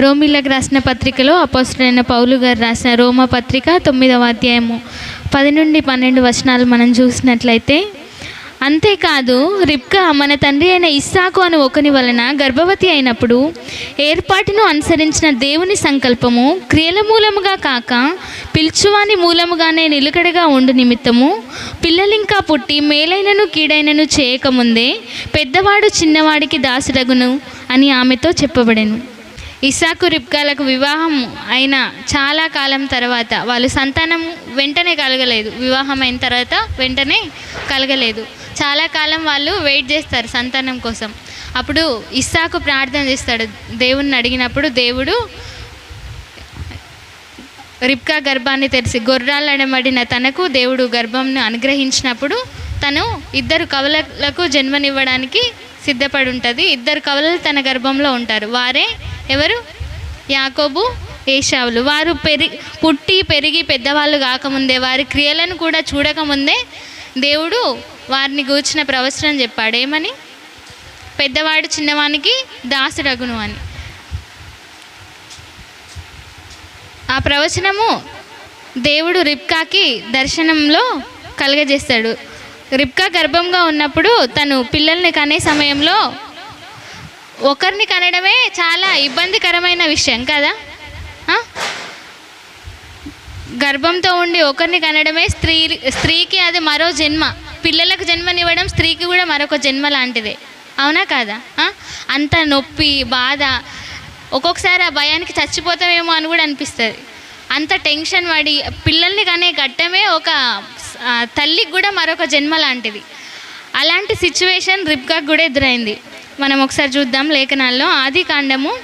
రోమిలకు రాసిన పత్రికలో అపోస్టైన పౌలు గారు రాసిన రోమ పత్రిక తొమ్మిదవ అధ్యాయము పది నుండి పన్నెండు వచనాలు మనం చూసినట్లయితే అంతేకాదు రిబ్కా మన తండ్రి అయిన ఇస్సాకు అని ఒకని వలన గర్భవతి అయినప్పుడు ఏర్పాటును అనుసరించిన దేవుని సంకల్పము క్రియల మూలముగా కాక పిలుచువాని మూలముగానే నిలుకడగా ఉండు నిమిత్తము పిల్లలింకా పుట్టి మేలైనను కీడైనను చేయకముందే పెద్దవాడు చిన్నవాడికి దాసుడగును అని ఆమెతో చెప్పబడెను. ఇసాకు రిబ్కాలకు వివాహం అయిన చాలా కాలం తర్వాత వాళ్ళు సంతానం వెంటనే కలగలేదు. వివాహం అయిన తర్వాత వెంటనే కలగలేదు. చాలా కాలం వాళ్ళు వెయిట్ చేస్తారు సంతానం కోసం. అప్పుడు ఇస్సాకు ప్రార్థన చేస్తాడు. దేవుణ్ణి అడిగినప్పుడు దేవుడు రిబ్కా గర్భాన్ని తెరిచి గొర్రాలనబడిన తనకు దేవుడు గర్భంను అనుగ్రహించినప్పుడు తను ఇద్దరు కవులకు జన్మనివ్వడానికి సిద్ధపడి ఉంటుంది ఇద్దరు కవలలు తన గర్భంలో ఉంటారు. వారే ఎవరు? యాకోబు ఏషావులు. వారు పెరి పుట్టి పెరిగి పెద్దవాళ్ళు కాకముందే వారి క్రియలను కూడా చూడకముందే దేవుడు వారిని గూర్చిన ప్రవచనం చెప్పాడు. ఏమని? పెద్దవాడు చిన్నవానికి దాసుడగును అని. ఆ ప్రవచనము దేవుడు రిబ్కాకి దర్శనంలో కలగజేస్తాడు. రిబ్కా గర్భంగా ఉన్నప్పుడు తను పిల్లల్ని కనే సమయంలో ఒకరిని కనడమే చాలా ఇబ్బందికరమైన విషయం కదా? గర్భంతో ఉండి ఒకరిని కనడమే స్త్రీ స్త్రీకి అది మరో జన్మ. పిల్లలకు జన్మనివ్వడం స్త్రీకి కూడా మరొక జన్మ లాంటిదే. అవునా కాదా? అంత నొప్పి బాధ ఒక్కొక్కసారి ఆ భయానికి చచ్చిపోతామేమో అని కూడా అనిపిస్తుంది. అంత టెన్షన్ పడి పిల్లల్ని కనే ఘట్టమే ఒక తల్లికి కూడా మరొక జన్మ లాంటిది. అలాంటి సిచ్యువేషన్ రిబ్కాకు కూడా ఎదురైంది. మనం ఒకసారి చూద్దాం లేఖనాల్లో. ఆది కాండము.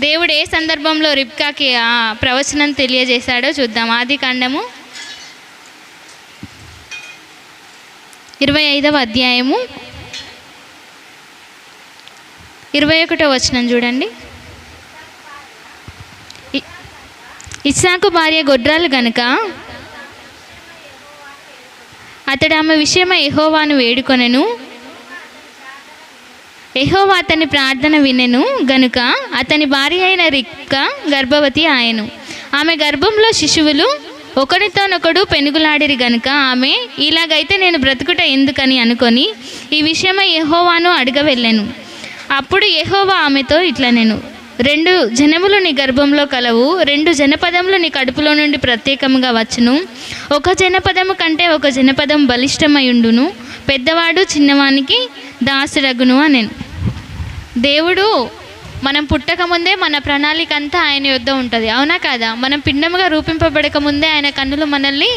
దేవుడు ఏ సందర్భంలో రిబ్కాకి ఆ ప్రవచనం తెలియజేశాడో చూద్దాం. ఆది కాండము. ఇరవై ఐదవ అధ్యాయము. ఇరవై ఒకటో వచనం చూడండి. ఇస్సాకు భార్య గొడ్రాలు గనుక అతడు ఆమె విషయమై ఎహోవాను వేడుకొనెను. ఎహోవా అతని ప్రార్థన వినెను గనుక అతని భార్య అయిన రిక్క గర్భవతి ఆయను. ఆమె గర్భంలో శిశువులు ఒకరితోనొకడు పెనుగులాడిరి గనుక ఆమె ఇలాగైతే నేను బ్రతుకుట ఎందుకని అనుకొని ఈ విషయమై ఎహోవాను అడగ వెళ్ళాను అప్పుడు ఎహోవా ఆమెతో ఇట్లా నేను రెండు జనములు నీ గర్భంలో కలవు రెండు జనపదములు నీ కడుపులో నుండి ప్రత్యేకముగా వచ్చును. ఒక జనపదము కంటే ఒక జనపదం బలిష్టమయుండును. పెద్దవాడు చిన్నవానికి దాసుడగును అని దేవుడు మనం పుట్టక ముందే మన ప్రణాళిక అంతా ఆయన యొద్ద ఉంటుంది. అవునా కాదా? మనం పిండముగా రూపింపబడక ముందే ఆయన కన్నులు మనల్ని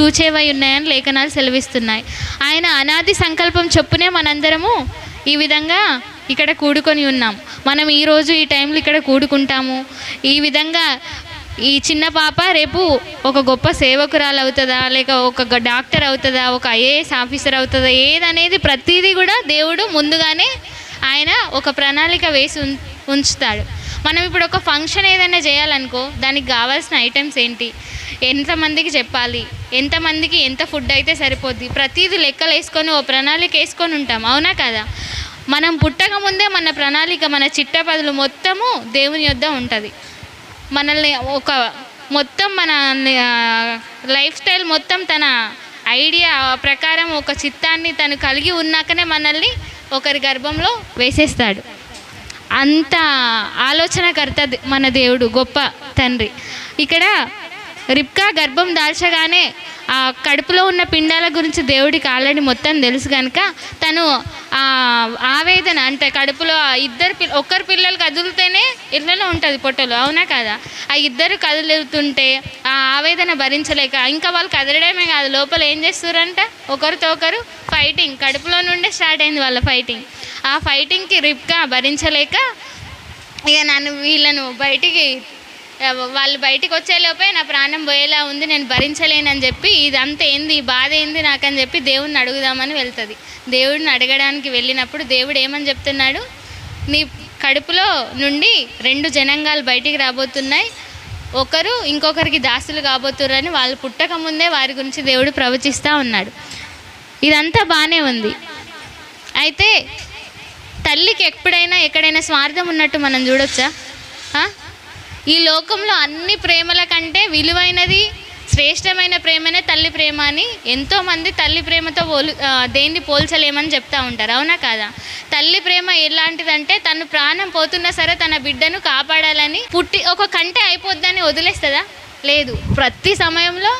చూచేవై ఉన్నాయని లేఖనాలు సెలవిస్తున్నాయి. ఆయన అనాది సంకల్పం చొప్పునే మనందరము ఈ విధంగా ఇక్కడ కూడుకొని ఉన్నాం. మనం ఈరోజు ఈ టైంలో ఇక్కడ కూడుకుంటాము. ఈ విధంగా ఈ చిన్న పాప రేపు ఒక గొప్ప సేవకురాలు అవుతుందా లేక ఒక గ- డాక్టర్ అవుతుందా ఒక ఐఏఎస్ ఆఫీసర్ అవుతుందా ఏదనేది ప్రతిదీ కూడా దేవుడు ముందుగానే ఆయన ఒక ప్రణాళిక వేసి ఉం- ఉంచుతాడు. మనం ఇప్పుడు ఒక ఫంక్షన్ ఏదైనా చేయాలనుకో దానికి కావాల్సిన ఐటమ్స్ ఏంటి? ఎంతమందికి చెప్పాలి? ఎంతమందికి ఎంత ఫుడ్ అయితే సరిపోద్ది? ప్రతిదీ లెక్కలు వేసుకొని ఓ ప్రణాళిక వేసుకొని ఉంటాం. అవునా కదా? మనం పుట్టక ముందే మన ప్రణాళిక మన చిట్టపదులు మొత్తము దేవుని యొద్ద ఉంటుంది. మనల్ని ఒక మొత్తం మన లైఫ్ స్టైల్ మొత్తం తన ఐడియా ప్రకారం ఒక చిత్తాన్ని తను కలిగి ఉన్నాకనే మనల్ని ఒకరి గర్భంలో వేసేస్తాడు. అంత ఆలోచనకర్త మన దేవుడు గొప్ప తండ్రి. ఇక్కడ రిబ్కా గర్భం దాల్చగానే ఆ కడుపులో ఉన్న పిండాల గురించి దేవుడికి ఆల్రెడీ మొత్తం తెలుసు కనుక తను ఆ ఆవేదన అంటే కడుపులో ఇద్దరు పిల్ల ఒక్కరు పిల్లలు కదులుతేనే ఇళ్ళలో ఉంటుంది పొట్టలు అవునా కదా? ఆ ఇద్దరు కదులుతుంటే ఆ ఆవేదన భరించలేక ఇంకా వాళ్ళు కదలడమే కాదు లోపల ఏం చేస్తారంట? ఒకరితో ఒకరు ఫైటింగ్ కడుపులో నుండే స్టార్ట్ అయింది వాళ్ళ ఫైటింగ్. ఆ ఫైటింగ్కి రిబ్కా భరించలేక ఇక నన్ను వీళ్ళను బయటికి వాళ్ళు బయటికి వచ్చేలోపే నా ప్రాణం పోయేలా ఉంది నేను భరించలేనని చెప్పి ఇదంతా ఏంది ఈ బాధ ఏంది నాకని చెప్పి దేవుడిని అడుగుదామని వెళ్తుంది. దేవుడిని అడగడానికి వెళ్ళినప్పుడు దేవుడు ఏమని చెప్తున్నాడు? నీ కడుపులో నుండి రెండు జనాంగాలు బయటికి రాబోతున్నాయి ఒకరు ఇంకొకరికి దాసులు కాబోతున్నారని వాళ్ళు పుట్టక ముందే వారి గురించి దేవుడు ప్రవచిస్తూ ఉన్నాడు. ఇదంతా బాగానే ఉంది. అయితే తల్లికి ఎప్పుడైనా ఎక్కడైనా స్వార్థం ఉన్నట్టు మనం చూడొచ్చా? ఈ లోకంలో అన్ని ప్రేమల కంటే విలువైనది శ్రేష్టమైన ప్రేమనే తల్లి ప్రేమ అని ఎంతోమంది తల్లి ప్రేమతో పోలు దేన్ని పోల్చలేమని చెప్తా ఉంటారు. అవునా కాదా? తల్లి ప్రేమ ఎలాంటిదంటే తను ప్రాణం పోతున్నా సరే తన బిడ్డను కాపాడాలని పుట్టి ఒక కంటే అయిపోద్దని వదిలేస్తుందా? లేదు. ప్రతి సమయంలో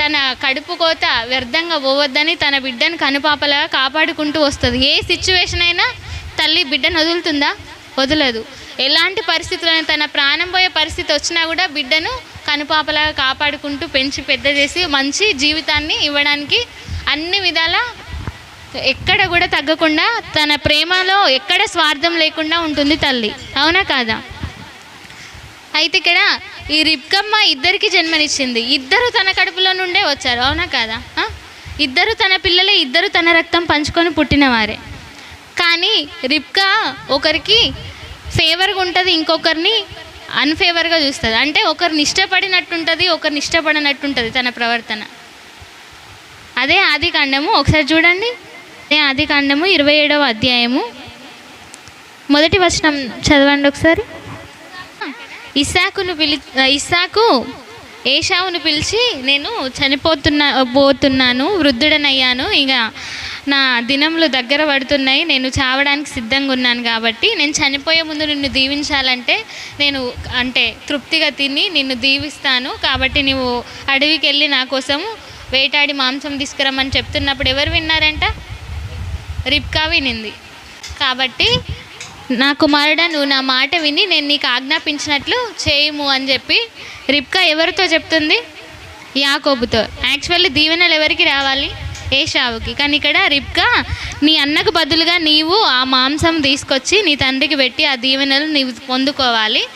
తన కడుపు కోత వ్యర్థంగా పోవద్దని తన బిడ్డను కనుపాపలాగా కాపాడుకుంటూ వస్తుంది. ఏ సిచ్యువేషన్ అయినా తల్లి బిడ్డను వదులుతుందా? వదలదు. ఎలాంటి పరిస్థితులను తన ప్రాణం పోయే పరిస్థితి వచ్చినా కూడా బిడ్డను కనుపాపలాగా కాపాడుకుంటూ పెంచి పెద్ద చేసి మంచి జీవితాన్ని ఇవ్వడానికి అన్ని విధాల ఎక్కడ కూడా తగ్గకుండా తన ప్రేమలో ఎక్కడ స్వార్థం లేకుండా ఉంటుంది తల్లి. అవునా కాదా? అయితే ఇక్కడ ఈ రిబ్కమ్మ ఇద్దరికి జన్మనిచ్చింది. ఇద్దరు తన కడుపులో నుండే వచ్చారు. అవునా కాదా? ఇద్దరు తన పిల్లలే ఇద్దరు తన రక్తం పంచుకొని పుట్టినవారే కానీ రిబ్కా ఒకరికి ఫేవర్గా ఉంటుంది ఇంకొకరిని అన్ఫేవర్గా చూస్తుంది. అంటే ఒకరిని ఇష్టపడినట్టుంటుంది ఒకరిని ఇష్టపడినట్టుంటుంది తన ప్రవర్తన. అదే ఆది కాండము. ఒకసారి చూడండి. అదే ఆది కాండము ఇరవై ఏడవ అధ్యాయము. మొదటి వచనం చదవండి ఒకసారి. ఇస్సాకును పిలి ఇస్సాకు ఏషావును పిలిచి నేను చనిపోతున్నా పోతున్నాను వృద్ధుడనయ్యాను. ఇక నా దినములు దగ్గర పడుతున్నాయి. నేను చావడానికి సిద్ధంగా ఉన్నాను కాబట్టి నేను చనిపోయే ముందు నిన్ను దీవించాలంటే నేను అంటే తృప్తిగా తిని నిన్ను దీవిస్తాను. కాబట్టి నువ్వు అడవికి వెళ్ళి నా కోసం వేటాడి మాంసం తీసుకురమ్మని చెప్తున్నప్పుడు ఎవరు విన్నారంట? రిప్కా వినింది. కాబట్టి నా కుమారుడా నువ్వు నా మాట విని నేను నీకు ఆజ్ఞాపించినట్లు చేయము అని చెప్పి రిబ్కా ఎవరితో చెప్తుంది? యాకోబుతో. యాక్చువల్లీ దీవెనలు ఎవరికి రావాలి? ఏషావుకి. కానీ ఇక్కడ రిబ్కా నీ అన్నకు బదులుగా నీవు ఆ మాంసం తీసుకొచ్చి నీ తండ్రికి పెట్టి ఆ దీవెనలు నీవు పొందుకోవాలి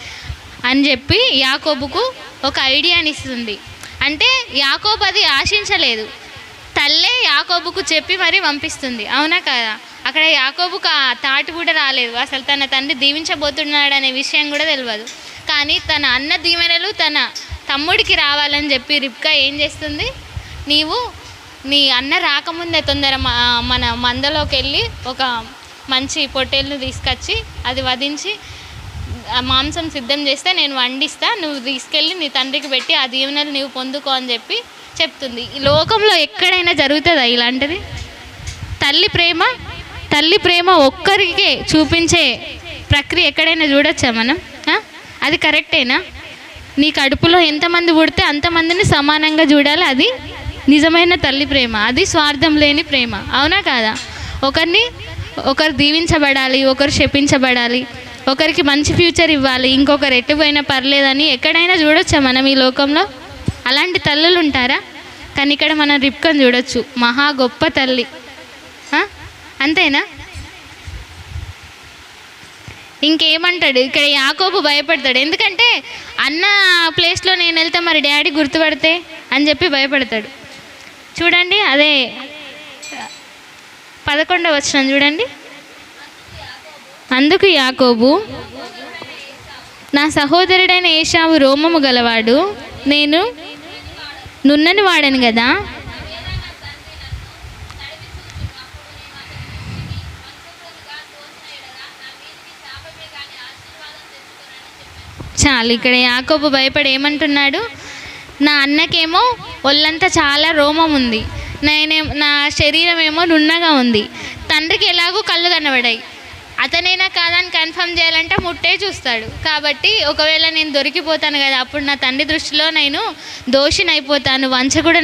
అని చెప్పి యాకోబుకు ఒక ఐడియాని ఇస్తుంది అంటే యాకోబు అది ఆశించలేదు. తల్లే యాకోబుకు చెప్పి మరి పంపిస్తుంది. అవునా కదా? అక్కడ యాకోబుకు ఆ తాటి కూడా రాలేదు. అసలు తన తండ్రి దీవించబోతున్నాడు అనే విషయం కూడా తెలియదు కానీ తన అన్న దీవెనలు తన తమ్ముడికి రావాలని చెప్పి రిప్కా ఏం చేస్తుంది? నీవు నీ అన్న రాకముందే తొందర మన మందలోకి వెళ్ళి ఒక మంచి పొట్టేల్ని తీసుకొచ్చి అది వధించి ఆ మాంసం సిద్ధం చేస్తే నేను వండిస్తా నువ్వు తీసుకెళ్ళి నీ తండ్రికి పెట్టి ఆ దీవెనలు నీవు పొందుకో అని చెప్పి చెప్తుంది. ఈ లోకంలో ఎక్కడైనా జరుగుతుందా ఇలాంటిది? తల్లి ప్రేమ తల్లి ప్రేమ ఒక్కరికే చూపించే ప్రక్రియ ఎక్కడైనా చూడొచ్చా మనం? అది కరెక్టేనా? నీ కడుపులో ఎంతమంది పుడితే అంతమందిని సమానంగా చూడాలి అది నిజమైన తల్లి ప్రేమ అది స్వార్థం లేని ప్రేమ అవునా కాదా? ఒకరిని ఒకరు దీవించబడాలి ఒకరు శపించబడాలి ఒకరికి మంచి ఫ్యూచర్ ఇవ్వాలి ఇంకొకరు ఎట్టుపోయినా పర్లేదని ఎక్కడైనా చూడొచ్చా మనం ఈ లోకంలో? అలాంటి తల్లులు ఉంటారా? కానీ ఇక్కడ మనం రిప్కన్ చూడొచ్చు మహా గొప్ప తల్లి. అంతేనా? ఇంకేమంటాడు? ఇక్కడ యాకోబు భయపడతాడు. ఎందుకంటే అన్న ప్లేస్లో నేను వెళ్తే మరి డాడీ గుర్తుపడితే అని చెప్పి భయపడతాడు. చూడండి అదే పదకొండవ వచ్చిన చూడండి. అందుకు యాకోబు నా సహోదరుడైన ఏషావు రోమము గలవాడు నేను నున్నని వాడను కదా చాలు ఇక్కడ యాకోబు భయపడి ఏమంటున్నాడు? నా అన్నకేమో ఒళ్ళంతా చాలా రోమం ఉంది. నేనే నా శరీరం ఏమో నున్నగా ఉంది. తండ్రికి ఎలాగో కళ్ళు కనబడాయి అతనైనా కాదని కన్ఫర్మ్ చేయాలంటే ముట్టే చూస్తాడు. కాబట్టి ఒకవేళ నేను దొరికిపోతాను కదా అప్పుడు నా తండ్రి దృష్టిలో నేను దోషినైపోతాను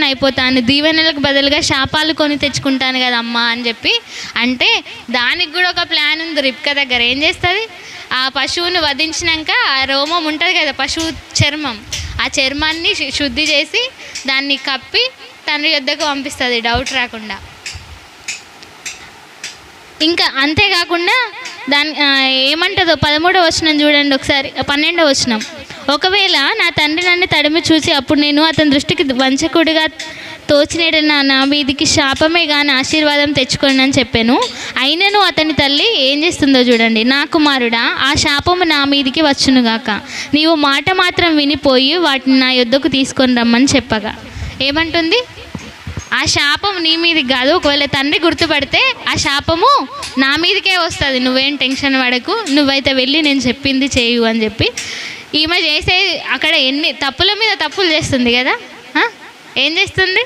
అయిపోతాను దీవెనలకు బదులుగా శాపాలు కొని తెచ్చుకుంటాను కదా అమ్మ అని చెప్పి. అంటే దానికి కూడా ఒక ప్లాన్ ఉంది రిప్క దగ్గర. ఏం చేస్తుంది? ఆ పశువును వధించినాక ఆ రోమం ఉంటుంది కదా పశువు చర్మం. ఆ చర్మాన్ని శు- శుద్ధి చేసి దాన్ని కప్పి తండ్రి యొద్దకు పంపిస్తుంది డౌట్ రాకుండా. ఇంకా అంతేకాకుండా దాని ఏమంటుందో పదమూడవ వచనం చూడండి ఒకసారి పన్నెండవ వచనం. ఒకవేళ నా తండ్రి నన్ను తడిమి చూసి అప్పుడు నేను అతని దృష్టికి వంచకుడిగా తోచినేడు నా నా మీదికి శాపమే కానీ ఆశీర్వాదం తెచ్చుకోండి అని చెప్పాను. అయినను అతని తల్లి ఏం చేస్తుందో చూడండి. నా కుమారుడా ఆ శాపము నా మీదికి వచ్చునుగాక నీవు మాట మాత్రం వినిపోయి వాటిని నా యొద్దకు తీసుకొని రమ్మని చెప్పగా. ఏమంటుంది? ఆ శాపం నీ మీది కాదు. ఒకవేళ తండ్రి గుర్తుపడితే ఆ శాపము నా మీదకే వస్తుంది. నువ్వేం టెన్షన్ పడకు. నువ్వైతే వెళ్ళి నేను చెప్పింది చేయు అని చెప్పి. ఈమె చేసే అక్కడ ఎన్ని తప్పుల మీద తప్పులు చేస్తుంది కదా? ఏం చేస్తుంది?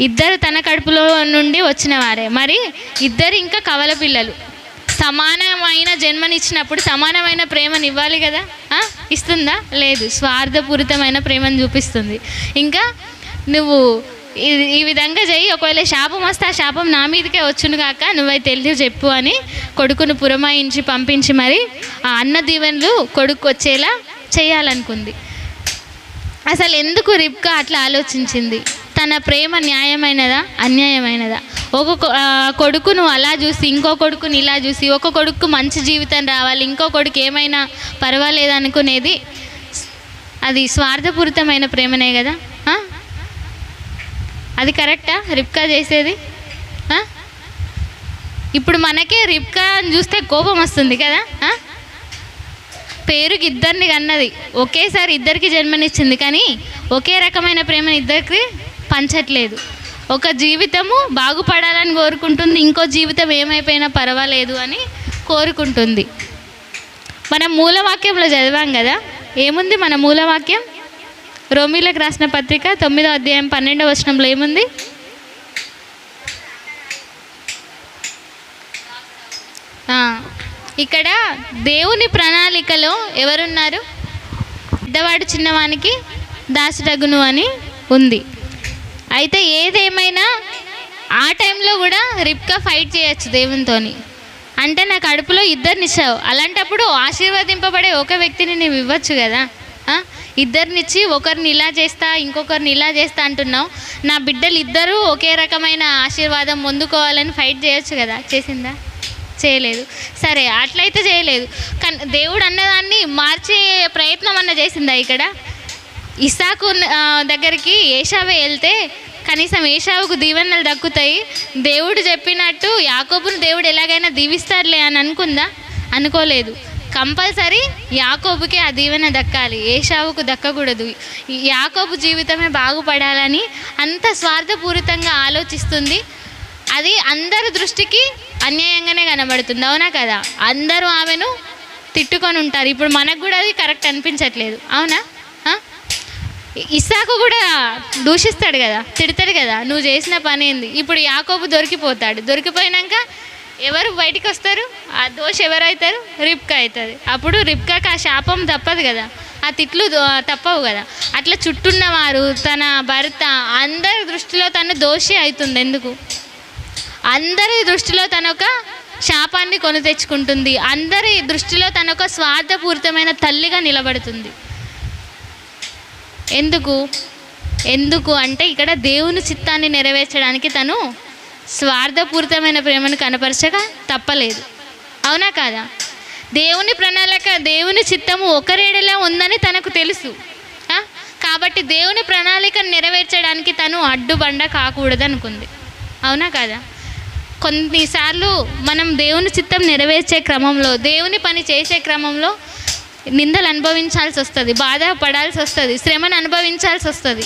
ఇద్దరు తన కడుపులో నుండి వచ్చిన వారే. మరి ఇద్దరు ఇంకా కవల పిల్లలు. సమానమైన జన్మనిచ్చినప్పుడు సమానమైన ప్రేమను ఇవ్వాలి కదా? ఇస్తుందా? లేదు. స్వార్థపూరితమైన ప్రేమను చూపిస్తుంది. ఇంకా నువ్వు ఈ- ఈ విధంగా చేయి ఒకవేళ శాపం వస్తే ఆ శాపం నా మీదకే వచ్చును కాక నువ్వై తెలియ చెప్పు అని కొడుకును పురమాయించి పంపించి మరి ఆ అన్న దీవెనలు కొడుకు వచ్చేలా చేయాలనుకుంది. అసలు ఎందుకు రిబ్కా అట్లా ఆలోచించింది? తన ప్రేమ న్యాయమైనదా? అన్యాయమైనదా? ఒక కొడుకును అలా చూసి ఇంకో కొడుకుని ఇలా చూసి ఒక కొడుకు మంచి జీవితం రావాలి ఇంకో కొడుకు ఏమైనా పర్వాలేదు అనుకునేది అది స్వార్థపూరితమైన ప్రేమనే కదా? అది కరెక్టా రిబ్కా చేసేది? ఇప్పుడు మనకే రిబ్కా అని చూస్తే కోపం వస్తుంది కదా? పేరుకి ఇద్దరిని కన్నది. ఒకేసారి ఇద్దరికి జన్మనిచ్చింది కానీ ఒకే రకమైన ప్రేమను ఇద్దరికి పంచట్లేదు. ఒక జీవితము బాగుపడాలని కోరుకుంటుంది ఇంకో జీవితం ఏమైపోయినా పర్వాలేదు అని కోరుకుంటుంది. మనం మూలవాక్యంలో చదివాం కదా? ఏముంది మన మూలవాక్యం? రోమిలకు రాసిన పత్రిక తొమ్మిదో అధ్యాయం పన్నెండవ వచనంలో ఏముంది? ఆ, ఇక్కడ దేవుని ప్రణాళికలో ఎవరున్నారు? పెద్దవాడు చిన్నవానికి దాసరగును అని ఉంది. అయితే ఏదేమైనా ఆ టైంలో కూడా రిప్కా ఫైట్ చేయొచ్చు దేవునితోని. అంటే నా కడుపులో ఇద్దరినిచ్చావు అలాంటప్పుడు ఆశీర్వదింపబడే ఒక వ్యక్తిని నువ్వు ఇవ్వచ్చు కదా? ఇద్దరినిచ్చి ఒకరిని ఇలా చేస్తా ఇంకొకరిని ఇలా చేస్తా అంటున్నావు. నా బిడ్డలు ఇద్దరూ ఒకే రకమైన ఆశీర్వాదం పొందుకోవాలని ఫైట్ చేయొచ్చు కదా? చేసిందా? చేయలేదు. సరే అట్లయితే చేయలేదు. కానీ దేవుడు అన్నదాన్ని మార్చే ప్రయత్నం అన్న చేసిందా ఇక్కడ? ఇసాకు దగ్గరికి ఏషావే వెళ్తే కనీసం ఏషావుకు దీవెనలు దక్కుతాయి. దేవుడు చెప్పినట్టు యాకోబును దేవుడు ఎలాగైనా దీవిస్తారులే అని అనుకుందా? అనుకోలేదు. కంపల్సరీ యాకోబుకే ఆ దీవెన దక్కాలి. ఏషావుకు దక్కకూడదు. యాకోబు జీవితమే బాగుపడాలని అంత స్వార్థపూరితంగా ఆలోచిస్తుంది. అది అందరి దృష్టికి అన్యాయంగానే కనబడుతుంది అవునా కదా? అందరూ ఆమెను తిట్టుకొని ఉంటారు. ఇప్పుడు మనకు కూడా అది కరెక్ట్ అనిపించట్లేదు అవునా? ఇస్సాకు కూడా దూషిస్తాడు కదా తిడతాడు కదా నువ్వు చేసిన పని ఏంది? ఇప్పుడు యాకోబు దొరికిపోతాడు. దొరికిపోయినాక ఎవరు బయటికి వస్తారు? ఆ దోష ఎవరైతారు? రిప్కా అవుతుంది అప్పుడు రిప్కాకి ఆ శాపం తప్పదు కదా ఆ తిట్లు తప్పవు కదా. అట్లా చుట్టున్నవారు తన భర్త అందరి దృష్టిలో తను దోషి అవుతుంది. ఎందుకు? అందరి దృష్టిలో తన ఒక శాపాన్ని కొని తెచ్చుకుంటుంది. అందరి దృష్టిలో తన ఒక స్వార్థపూరితమైన తల్లిగా నిలబడుతుంది. ఎందుకు? ఎందుకు అంటే ఇక్కడ దేవుని చిత్తాన్ని నెరవేర్చడానికి తను స్వార్థపూరితమైన ప్రేమను కనపరచక తప్పలేదు. అవునా కాదా? దేవుని ప్రణాళిక దేవుని చిత్తము ఒకరేడలా ఉందని తనకు తెలుసు. కాబట్టి దేవుని ప్రణాళికను నెరవేర్చడానికి తను అడ్డుబండ కాకూడదు అనుకుంది అవునా కాదా? కొన్నిసార్లు మనం దేవుని చిత్తం నెరవేర్చే క్రమంలో దేవుని పని చేసే క్రమంలో నిందలు అనుభవించాల్సి వస్తుంది బాధపడాల్సి వస్తుంది శ్రమను అనుభవించాల్సి వస్తుంది.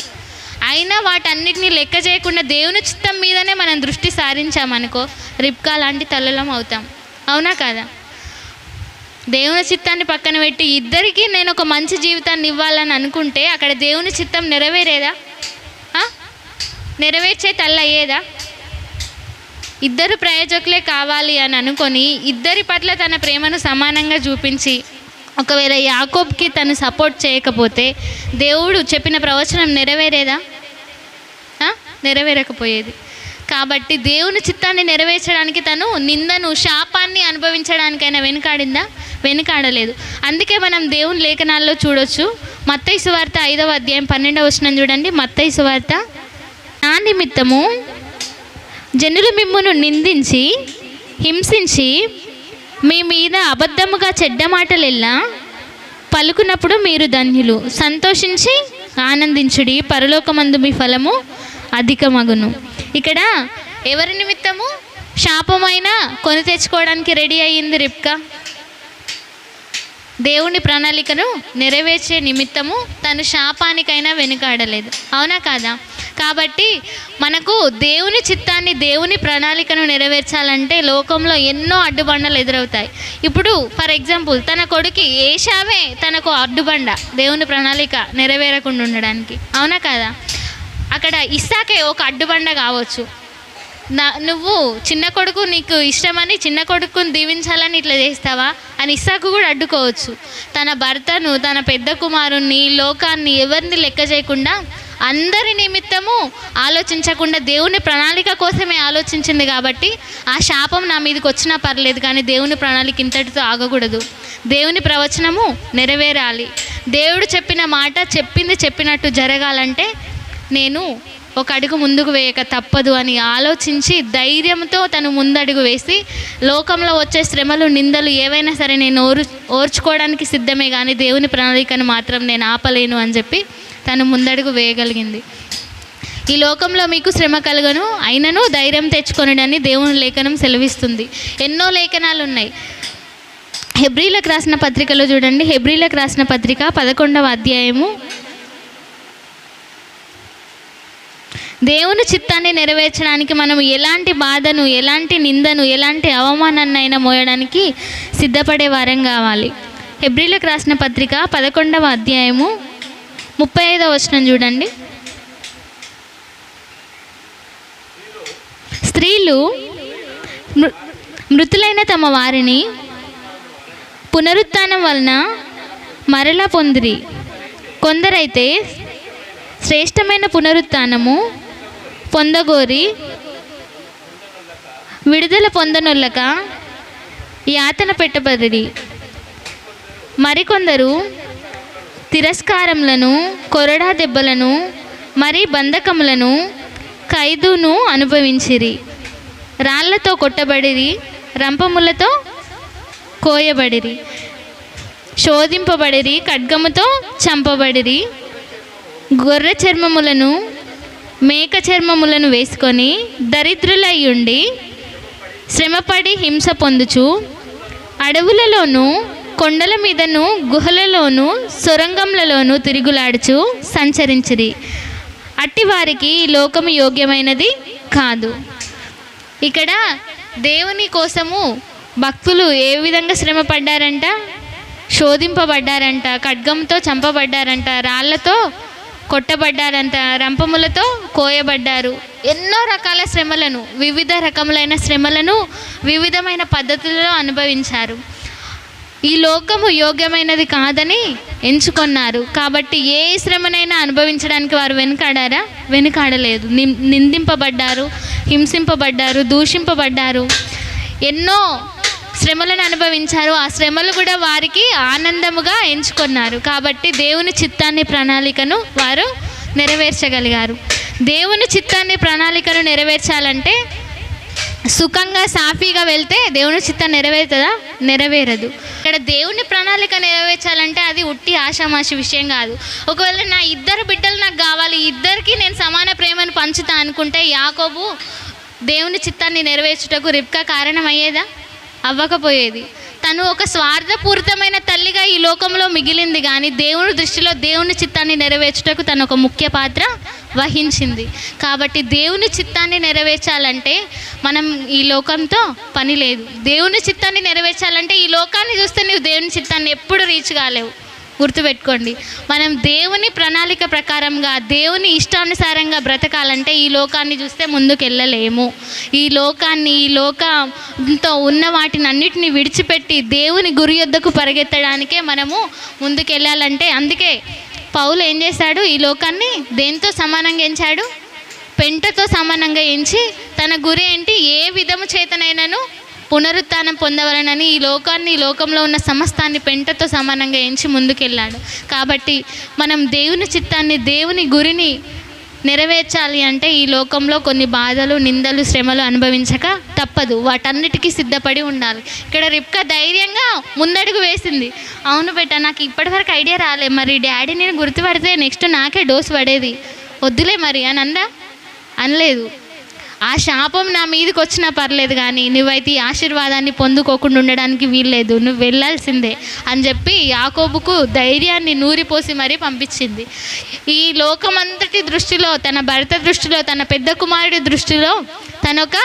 అయినా వాటన్నిటిని లెక్క చేయకుండా దేవుని చిత్తం మీదనే మనం దృష్టి సారించామనుకో రిప్కా లాంటి తల్లులం అవుతాం. అవునా కాదా? దేవుని చిత్తాన్ని పక్కన పెట్టి ఇద్దరికీ నేను ఒక మంచి జీవితాన్ని ఇవ్వాలని అనుకుంటే అక్కడ దేవుని చిత్తం నెరవేరేదా? నెరవేర్చే తల్లి అయ్యేదా? ఇద్దరు ప్రయోజకులే కావాలి అని అనుకొని ఇద్దరి పట్ల తన ప్రేమను సమానంగా చూపించి ఒకవేళ యాకోబ్కి తను సపోర్ట్ చేయకపోతే దేవుడు చెప్పిన ప్రవచనం నెరవేరేదా? నెరవేరకపోయేది. కాబట్టి దేవుని చిత్తాన్ని నెరవేర్చడానికి తను నిందను శాపాన్ని అనుభవించడానికైనా వెనుకాడిందా? వెనుకాడలేదు. అందుకే మనం దేవుని లేఖనాల్లో చూడొచ్చు. మత్తయి సువార్త ఐదవ అధ్యాయం పన్నెండవ వచనం చూడండి. మత్తయి సువార్త నా నిమిత్తము జనులు మిమ్మును నిందించి హింసించి మీ మీద అబద్ధముగా చెడ్డ మాటలెల్లా పలుకున్నప్పుడు మీరు ధన్యులు. సంతోషించి ఆనందించుడి. పరలోకమందు మీ ఫలము అధికమగును. ఇక్కడ ఎవరి నిమిత్తము శాపమైన కొని తెచ్చుకోవడానికి రెడీ అయ్యింది రిప్కా దేవుని ప్రణాళికను నెరవేర్చే నిమిత్తము తను శాపానికైనా వెనుకాడలేదు. అవునా కాదా? కాబట్టి మనకు దేవుని చిత్తాన్ని దేవుని ప్రణాళికను నెరవేర్చాలంటే లోకంలో ఎన్నో అడ్డుబండలు ఎదురవుతాయి. ఇప్పుడు ఫర్ ఎగ్జాంపుల్ తన కొడుకు ఏషావే తనకు అడ్డుబండ దేవుని ప్రణాళిక నెరవేరకుండా ఉండడానికి. అవునా కాదా? అక్కడ ఇస్సాకే ఒక అడ్డుబండ కావచ్చు. నా నువ్వు చిన్న కొడుకు నీకు ఇష్టమని చిన్న కొడుకుని దీవించాలని ఇట్లా చేస్తావా? అని ఇస్సాకు కూడా అడ్డుకోవచ్చు. తన భర్తను తన పెద్ద కుమారుణ్ణి లోకాన్ని ఎవరిని లెక్క చేయకుండా అందరి నిమిత్తము ఆలోచించకుండా దేవుని ప్రణాళిక కోసమే ఆలోచించింది కాబట్టి ఆ శాపం నా మీదకి వచ్చినా పర్లేదు కానీ దేవుని ప్రణాళిక ఇంతటితో ఆగకూడదు. దేవుని ప్రవచనము నెరవేరాలి. దేవుడు చెప్పిన మాట చెప్పింది చెప్పినట్టు జరగాలంటే నేను ఒక అడుగు ముందుకు వేయక తప్పదు అని ఆలోచించి ధైర్యంతో తను ముందడుగు వేసి లోకంలో వచ్చే శ్రమలు నిందలు ఏవైనా సరే నేను ఓరు ఓర్చుకోవడానికి సిద్ధమే కానీ దేవుని ప్రణాళికను మాత్రం నేను ఆపలేను అని చెప్పి తను ముందడుగు వేయగలిగింది. ఈ లోకంలో మీకు శ్రమ కలగను అయినను ధైర్యం తెచ్చుకొనడని దేవుని లేఖనం సెలవిస్తుంది. ఎన్నో లేఖనాలు ఉన్నాయి హెబ్రిలకు రాసిన పత్రికలో చూడండి. హెబ్రిలకు రాసిన పత్రిక పదకొండవ అధ్యాయము దేవుని చిత్తాన్ని నెరవేర్చడానికి మనం ఎలాంటి బాధను ఎలాంటి నిందను ఎలాంటి అవమానాన్నైనా మోయడానికి సిద్ధపడే వారం కావాలి. ఎబ్రిలకు రాసిన పత్రిక పదకొండవ అధ్యాయము ముప్పై ఐదవ వచనం చూడండి. స్త్రీలు మృ- మృతులైన తమ వారిని పునరుత్థానం వలన మరలా పొందిరి. కొందరైతే శ్రేష్టమైన పునరుత్నము పొందగోరి విడుదల పొందనొల్లక యాతన పెట్టబడి మరికొందరు తిరస్కారములను కొరడా దెబ్బలను మరి బంధకములను ఖైదును అనుభవించిరి. రాళ్ళతో కొట్టబడిరి రంపములతో కోయబడిరి. శోధింపబడిరి ఖడ్గముతో చంపబడిరి. గొర్రె చర్మములను మేక చర్మములను వేసుకొని దరిద్రులై ఉండి శ్రమపడి హింస పొందుచు అడవులలోనూ కొండల మీదను గుహలలోను సొరంగంలలోనూ తిరుగులాడుచు సంచరించిరి. అట్టి వారికి ఈ లోకము యోగ్యమైనది కాదు. ఇక్కడ దేవుని కోసము భక్తులు ఏ విధంగా శ్రమ పడ్డారంట శోధింపబడ్డారంట ఖడ్గంతో చంపబడ్డారంట రాళ్ళతో కొట్టబడ్డారంట. రంపములతో కోయబడ్డారు. ఎన్నో రకాల శ్రమలను వివిధ రకములైన శ్రమలను వివిధమైన పద్ధతులలో అనుభవించారు. ఈ లోకము యోగ్యమైనది కాదని ఎంచుకున్నారు. కాబట్టి ఏ శ్రమనైనా అనుభవించడానికి వారు వెనుకాడారా? వెనుకాడలేదు. నిం- నిందింపబడ్డారు హింసింపబడ్డారు దూషింపబడ్డారు. ఎన్నో శ్రమలను అనుభవించారు. ఆ శ్రమలు కూడా వారికి ఆనందముగా ఎంచుకున్నారు. కాబట్టి దేవుని చిత్తాన్ని ప్రణాళికను వారు నెరవేర్చగలిగారు. దేవుని చిత్తాన్ని ప్రణాళికను నెరవేర్చాలంటే సుఖంగా సాఫీగా వెళ్తే దేవుని చిత్తం నెరవేరుతుందా? నెరవేరదు. ఇక్కడ దేవుని ప్రణాళిక నెరవేర్చాలంటే అది ఉట్టి ఆషామాషి విషయం కాదు. ఒకవేళ నా ఇద్దరు బిడ్డలు నాకు కావాలి ఇద్దరికి నేను సమాన ప్రేమను పంచుతా అనుకుంటే యాకోబు దేవుని చిత్తాన్ని నెరవేర్చుటకు రిప్కా కారణం అయ్యేదా అవ్వకపోయేది. తను ఒక స్వార్థపూరితమైన తల్లిగా ఈ లోకంలో మిగిలింది కానీ దేవుని దృష్టిలో దేవుని చిత్తాన్ని నెరవేర్చుటకు తను ఒక ముఖ్య పాత్ర వహించింది. కాబట్టి దేవుని చిత్తాన్ని నెరవేర్చాలంటే మనం ఈ లోకంతో పని లేదు. దేవుని చిత్తాన్ని నెరవేర్చాలంటే ఈ లోకాన్ని చూస్తే నువ్వు దేవుని చిత్తాన్ని ఎప్పుడు రీచ్ కాలేవు. గుర్తుపెట్టుకోండి. మనం దేవుని ప్రణాళిక ప్రకారంగా దేవుని ఇష్టానుసారంగా బ్రతకాలంటే ఈ లోకాన్ని చూస్తే ముందుకు వెళ్ళలేము ఈ లోకాన్ని ఈ లోకంతో ఉన్న వాటిని అన్నిటిని విడిచిపెట్టి దేవుని గురి యొద్దకు పరిగెత్తడానికే మనము ముందుకు వెళ్ళాలంటే అందుకే పౌలు ఏం చేశాడు? ఈ లోకాన్ని దేంతో సమానంగా ఎంచాడు? పెంటతో సమానంగా ఎంచి తన గురి ఏంటి? ఏ విధము చేతనైనాను పునరుత్థానం పొందవలనని ఈ లోకాన్ని ఈ లోకంలో ఉన్న సమస్తాన్ని పెంటతో సమానంగా ఎంచి ముందుకెళ్ళాడు. కాబట్టి మనం దేవుని చిత్తాన్ని దేవుని గురిని నెరవేర్చాలి అంటే ఈ లోకంలో కొన్ని బాధలు నిందలు శ్రమలు అనుభవించక తప్పదు. వాటన్నిటికీ సిద్ధపడి ఉండాలి. ఇక్కడ రిప్కా ధైర్యంగా ముందడుగు వేసింది. అవును బేట నాకు ఇప్పటివరకు ఐడియా రాలే. మరి డాడీ నేను గుర్తుపడితే నెక్స్ట్ నాకే డోస్ పడేది. వద్దులే మరి అని అందా? అనలేదు. ఆ శాపం నా మీదకి వచ్చినా పర్లేదు కానీ నువ్వైతే ఈ ఆశీర్వాదాన్ని పొందుకోకుండా ఉండడానికి వీల్లేదు. నువ్వు వెళ్ళాల్సిందే అని చెప్పి యాకోబుకు ధైర్యాన్ని నూరిపోసి మరీ పంపించింది. ఈ లోకమంతటి దృష్టిలో తన భర్త దృష్టిలో తన పెద్ద కుమారుడి దృష్టిలో తనొక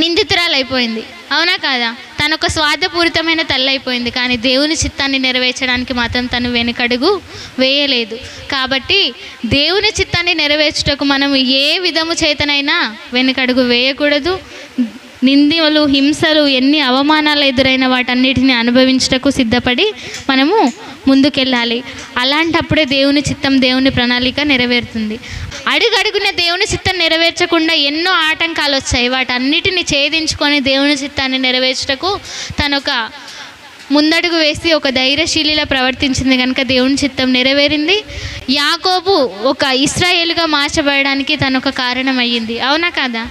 నిందితురాలైపోయింది. అవునా కాదా? తను ఒక స్వార్థపూరితమైన తల్లి అయిపోయింది కానీ దేవుని చిత్తాన్ని నెరవేర్చడానికి మాత్రం తను వెనుకడుగు వేయలేదు. కాబట్టి దేవుని చిత్తాన్ని నెరవేర్చుటకు మనం ఏ విధము చేతనైనా వెనుకడుగు వేయకూడదు. నిందిలు హింసలు ఎన్ని అవమానాలు ఎదురైన వాటన్నిటిని అనుభవించటకు సిద్ధపడి మనము ముందుకెళ్ళాలి. అలాంటప్పుడే దేవుని చిత్తం దేవుని ప్రణాళిక నెరవేరుతుంది. అడుగడుగున దేవుని చిత్తం నెరవేర్చకుండా ఎన్నో ఆటంకాలు వచ్చాయి. వాటన్నిటిని ఛేదించుకొని దేవుని చిత్తాన్ని నెరవేర్చుటకు తనొక ముందడుగు వేసి ఒక ధైర్యశీలిలా ప్రవర్తించింది కనుక దేవుని చిత్తం నెరవేరింది. యాకోబు ఒక ఇస్రాయేల్గా మార్చబడడానికి తను ఒక కారణం అయ్యింది అవునా కాదా?